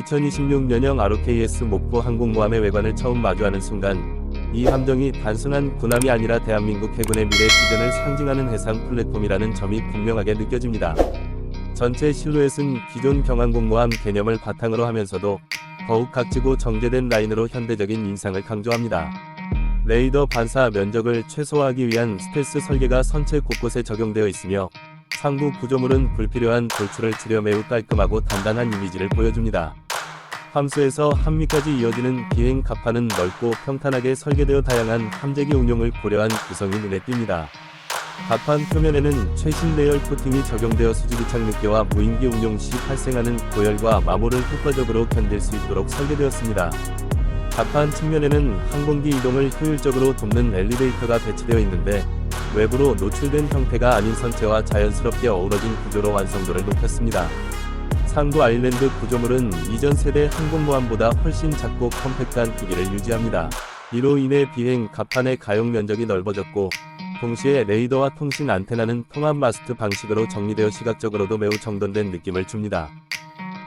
2026년형 ROKS 목포 항공모함의 외관을 처음 마주하는 순간 이 함정이 단순한 군함이 아니라 대한민국 해군의 미래 비전을 상징하는 해상 플랫폼이라는 점이 분명하게 느껴집니다. 전체 실루엣은 기존 경항공모함 개념을 바탕으로 하면서도 더욱 각지고 정제된 라인으로 현대적인 인상을 강조합니다. 레이더 반사 면적을 최소화하기 위한 스텔스 설계가 선체 곳곳에 적용되어 있으며 상부 구조물은 불필요한 돌출을 줄여 매우 깔끔하고 단단한 이미지를 보여줍니다. 함수에서 한미까지 이어지는 비행 갑판은 넓고 평탄하게 설계되어 다양한 함재기 운용을 고려한 구성이 눈에 띕니다. 갑판 표면에는 최신 레이얼 코팅이 적용되어 수지기착 느껴와 무인기 운용 시 발생하는 고열과 마모를 효과적으로 견딜 수 있도록 설계되었습니다. 갑판 측면에는 항공기 이동을 효율적으로 돕는 엘리베이터가 배치되어 있는데 외부로 노출된 형태가 아닌 선체와 자연스럽게 어우러진 구조로 완성도를 높였습니다. 상부 아일랜드 구조물은 이전 세대 항공모함보다 훨씬 작고 컴팩트한 크기를 유지합니다. 이로 인해 비행 갑판의 가용 면적이 넓어졌고 동시에 레이더와 통신 안테나는 통합 마스트 방식으로 정리되어 시각적으로도 매우 정돈된 느낌을 줍니다.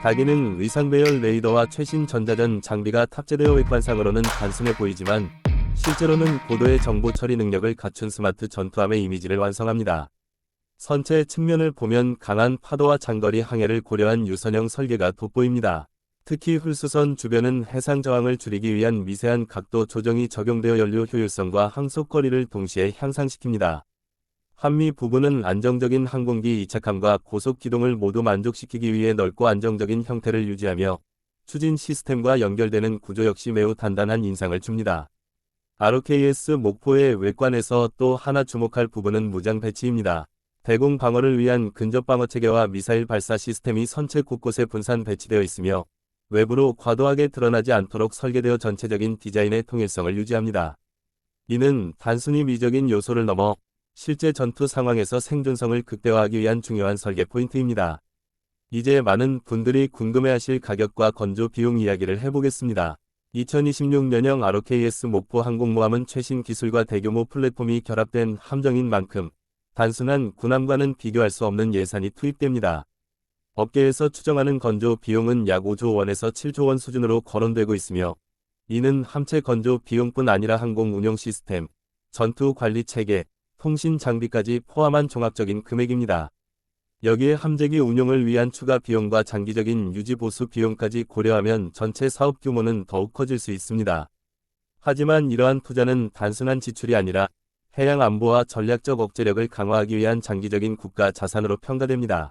다기능 의상 배열 레이더와 최신 전자전 장비가 탑재되어 외관상으로는 단순해 보이지만 실제로는 고도의 정보 처리 능력을 갖춘 스마트 전투함의 이미지를 완성합니다. 선체 측면을 보면 강한 파도와 장거리 항해를 고려한 유선형 설계가 돋보입니다. 특히 훌수선 주변은 해상 저항을 줄이기 위한 미세한 각도 조정이 적용되어 연료 효율성과 항속거리를 동시에 향상시킵니다. 한미 부분은 안정적인 항공기 이착함과 고속 기동을 모두 만족시키기 위해 넓고 안정적인 형태를 유지하며 추진 시스템과 연결되는 구조 역시 매우 단단한 인상을 줍니다. ROKS 목포의 외관에서 또 하나 주목할 부분은 무장 배치입니다. 대공 방어를 위한 근접 방어 체계와 미사일 발사 시스템이 선체 곳곳에 분산 배치되어 있으며 외부로 과도하게 드러나지 않도록 설계되어 전체적인 디자인의 통일성을 유지합니다. 이는 단순히 미적인 요소를 넘어 실제 전투 상황에서 생존성을 극대화하기 위한 중요한 설계 포인트입니다. 이제 많은 분들이 궁금해하실 가격과 건조 비용 이야기를 해보겠습니다. 2026년형 ROKS 목포 항공모함은 최신 기술과 대규모 플랫폼이 결합된 함정인 만큼 단순한 군함과는 비교할 수 없는 예산이 투입됩니다. 업계에서 추정하는 건조 비용은 약 5조 원에서 7조 원 수준으로 거론되고 있으며 이는 함체 건조 비용뿐 아니라 항공 운영 시스템, 전투 관리 체계, 통신 장비까지 포함한 종합적인 금액입니다. 여기에 함재기 운용을 위한 추가 비용과 장기적인 유지 보수 비용까지 고려하면 전체 사업 규모는 더욱 커질 수 있습니다. 하지만 이러한 투자는 단순한 지출이 아니라 해양 안보와 전략적 억제력을 강화하기 위한 장기적인 국가 자산으로 평가됩니다.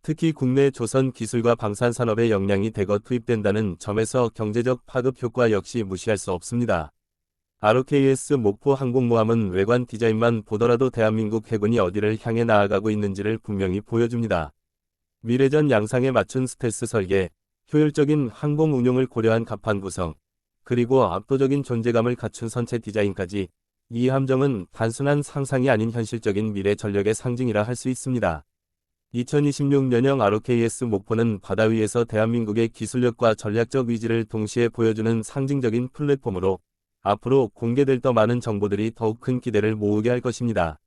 특히 국내 조선 기술과 방산 산업의 역량이 대거 투입된다는 점에서 경제적 파급 효과 역시 무시할 수 없습니다. ROKS 목포 항공모함은 외관 디자인만 보더라도 대한민국 해군이 어디를 향해 나아가고 있는지를 분명히 보여줍니다. 미래전 양상에 맞춘 스텔스 설계, 효율적인 항공 운용을 고려한 갑판 구성, 그리고 압도적인 존재감을 갖춘 선체 디자인까지 이 함정은 단순한 상상이 아닌 현실적인 미래 전력의 상징이라 할 수 있습니다. 2026년형 ROKS 목포는 바다 위에서 대한민국의 기술력과 전략적 위지를 동시에 보여주는 상징적인 플랫폼으로 앞으로 공개될 더 많은 정보들이 더욱 큰 기대를 모으게 할 것입니다.